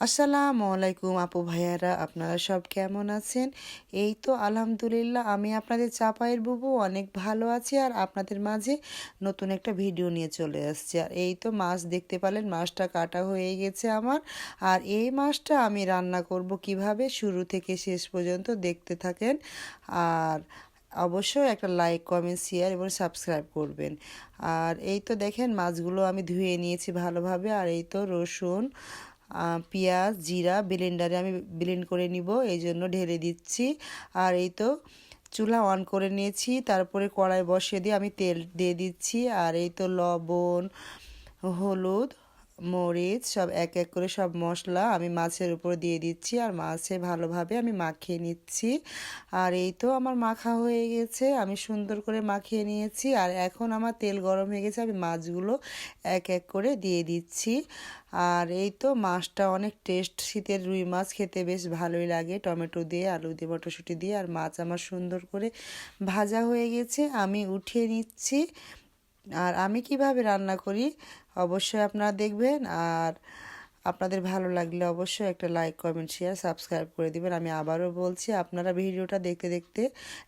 আসসালামু আলাইকুম আপু ভাইয়ারা, আপনারা সব কেমন আছেন? এই তো আলহামদুলিল্লাহ, আমি আপনাদের চাপাইয়ের বুবু, অনেক ভালো আছি আর আপনাদের মাঝে নতুন একটা ভিডিও নিয়ে চলে আসছি। আর এই তো মাছ দেখতে পালেন, মাছটা কাটা হয়ে গেছে আমার। আর এই মাছটা আমি রান্না করব কীভাবে, শুরু থেকে শেষ পর্যন্ত দেখতে থাকেন। আর অবশ্যই একটা লাইক, কমেন্ট, শেয়ার এবং সাবস্ক্রাইব করবেন। আর এই তো দেখেন, মাছগুলো আমি ধুয়ে নিয়েছি ভালোভাবে। আর এই তো রসুন পেঁয়াজ, জিরা ব্লেন্ডারে আমি ব্লেন্ড করে নিব, এই জন্য ঢেলে দিচ্ছি। আর এই তো চুলা অন করে নিয়েছি, তারপরে কড়াই বসিয়ে দিয়ে আমি তেল দিয়ে দিচ্ছি। আর এই তো লবণ, হলুদ মরিচ, সব এক এক করে সব মশলা আমি মাছের উপর দিয়ে দিচ্ছি আর মাছে ভালোভাবে আমি মাখিয়ে নিচ্ছি। আর এই তো আমার মাখা হয়ে গেছে, আমি সুন্দর করে মাখিয়ে নিয়েছি আর এখন আমার তেল গরম হয়ে গেছে, আমি মাছগুলো এক এক করে দিয়ে দিচ্ছি। আর এই তো মাছটা অনেক টেস্ট শীতের রুই মাছ খেতে বেশ ভালোই লাগে, টমেটো দিয়ে, আলু দিয়ে, মটরশুঁটি দিয়ে আর মাছ আমার সুন্দর করে ভাজা হয়ে গেছে, আমি উঠিয়ে নিচ্ছি। আর আমি কীভাবে রান্না করি, অবশ্যই আপনারা দেখবেন। আর আপনাদের ভালো লাগলে অবশ্যই একটা লাইক কমেন্ট শেয়ার সাবস্ক্রাইব করে দিবেন। আমি আবারও বলছি, আপনারা ভিডিওটা দেখতে দেখতে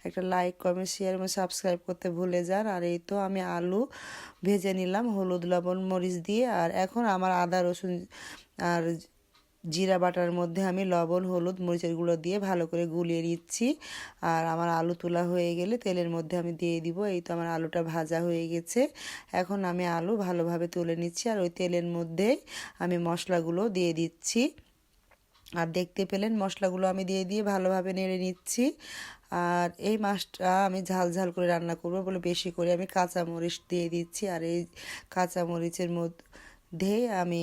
একটা লাইক কমেন্ট শেয়ার এবং সাবস্ক্রাইব করতে ভুলে যান। আর এই তো আমি আলু ভেজে নিলাম, হলুদ, লবণ, মরিচ দিয়ে। আর এখন আমার আদা, রসুন আর জিরা বাটার মধ্যে আমি লবণ, হলুদ, মরিচের গুঁড়ো দিয়ে ভালো করে গুলিয়ে নিচ্ছি। আর আমার আলু তোলা হয়ে গেলে তেলের মধ্যে আমি দিয়ে দিব। এই তো আমার আলুটা ভাজা হয়ে গেছে। এখন আমি আলু ভালোভাবে তুলে নিচ্ছি আর ওই তেলের মধ্যে আমি মশলাগুলো দিয়ে দিচ্ছি। আর দেখতে পেলেন মশলাগুলো আমি দিয়ে দিয়ে ভালোভাবে নেড়ে নিচ্ছি। আর এই মাছটা আমি ঝাল ঝাল করে রান্না করব বলে বেশি করে আমি কাঁচা মরিচ দিয়ে দিচ্ছি। আর এই কাঁচা মরিচের মধ্যে আমি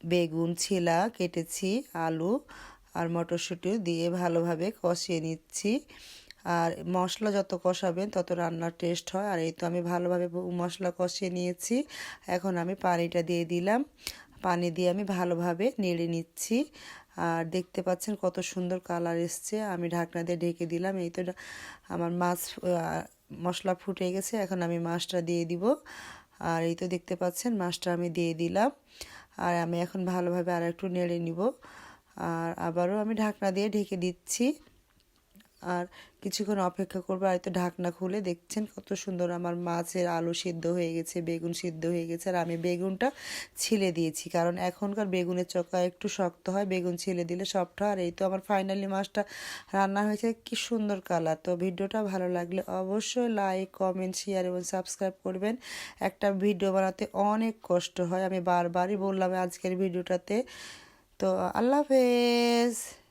বেগুন, ছিলা কেটেছি, আলু আর মটরশুঁটি দিয়ে ভালোভাবে কষিয়ে নিচ্ছি। আর মশলা যত কষাবেন তত রান্নার টেস্ট হয়। আর এই তো আমি ভালোভাবে মশলা কষিয়ে নিয়েছি। এখন আমি পানিটা দিয়ে দিলাম। পানি দিয়ে আমি ভালোভাবে নেড়ে নিচ্ছি। আর দেখতে পাচ্ছেন কত সুন্দর কালার এসছে। আমি ঢাকনা দিয়ে ঢেকে দিলাম। এই তো আমার মাছ মশলা ফুটে গেছে। এখন আমি মাছটা দিয়ে দিব। আর এই তো দেখতে পাচ্ছেন মাছটা আমি দিয়ে দিলাম। আর আমি এখন ভালোভাবে আর একটু নেড়ে নিব। আর আবারও আমি ঢাকনা দিয়ে ঢেকে দিচ্ছি। আর কিছুক্ষণ অপেক্ষা করব আর তো ঢাকনা খুলে দেখছেন কত সুন্দর আমার মাছের আলু সিদ্ধ হয়ে গেছে, বেগুন সিদ্ধ হয়ে গেছে, আর আমি বেগুনটা ছিলে দিয়েছি। কারণ এখনকার বেগুনের চকা একটু শক্ত হয়, বেগুন ছিলে দিলে সফট হয়, আর এই তো আমার ফাইনালি মাছটা রান্না হয়েছে। কি সুন্দর কালার তো ভিডিওটা ভালো লাগলে অবশ্যই লাইক কমেন্ট শেয়ার এবং সাবস্ক্রাইব করবেন। একটা ভিডিও বানাতে অনেক কষ্ট হয়, আমি বারবারই বললাম আজকের ভিডিওটাতে। তো আল্লাহ হাফেজ।